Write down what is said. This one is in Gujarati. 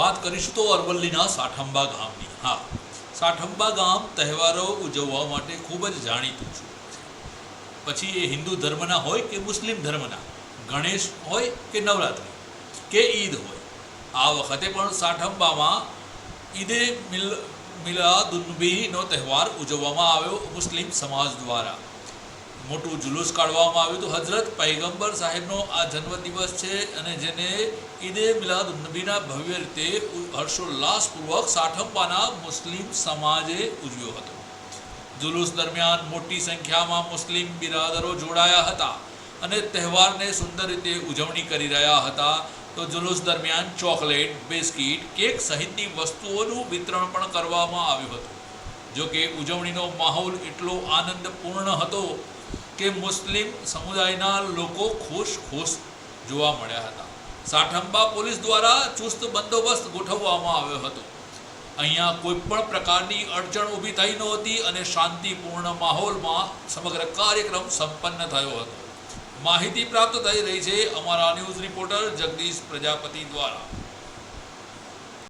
વાત કરીશું તો અરવલ્લીના સાઠંબા ગામની. હા, સાઠંબા ગામ તહેવારો ઉજવવા માટે ખૂબ જ જાણીતું છે. પછી એ હિન્દુ ધર્મના હોય કે મુસ્લિમ ધર્મના, ગણેશ હોય કે નવરાત્રિ, કે ઈદ હોય. આ વખતે પણ સાઠંબામાં ઈદે મિલ, મિલાદુન્નબીનો તહેવાર ઉજવવામાં આવ્યો મુસ્લિમ સમાજ દ્વારા. મોટું જુલુસ કાઢવામાં આવ્યું હતું. હજરત પૈગંબર સાહેબનો આ જન્મદિવસ છે અને જેને ઈદે મિલાદ નબીના ભવ્ય રીતે હર્ષોલ્લાસપૂર્વક સાઠંબાના મુસ્લિમ સમાજે ઉજવ્યો હતો. જુલુસ દરમિયાન મોટી સંખ્યામાં મુસ્લિમ બિરાદરો જોડાયા હતા અને તહેવારને સુંદર રીતે ઉજવણી કરી રહ્યા હતા. તો જુલુસ દરમિયાન ચોકલેટ, બિસ્કિટ, કેક સહિતની વસ્તુઓનું વિતરણ પણ કરવામાં આવ્યું હતું. જો કે ઉજવણીનો માહોલ એટલો આનંદપૂર્ણ હતો કે મુસ્લિમ સમુદાયના લોકો ખુશ ખુશ જોવા મળ્યા હતા. સાઠંબા પોલીસ દ્વારા ચુસ્ત બંદોબસ્ત ગોઠવવામાં આવ્યો હતો. અહીંયા કોઈ પણ પ્રકારની અડચણ ઊભી થઈ નહોતી અને શાંતિપૂર્ણ માહોલમાં સમગ્ર કાર્યક્રમ સંપન્ન થયો હતો. માહિતી પ્રાપ્ત થઈ રહી છે અમારા ન્યૂઝ રિપોર્ટર જગદીશ પ્રજાપતિ દ્વારા.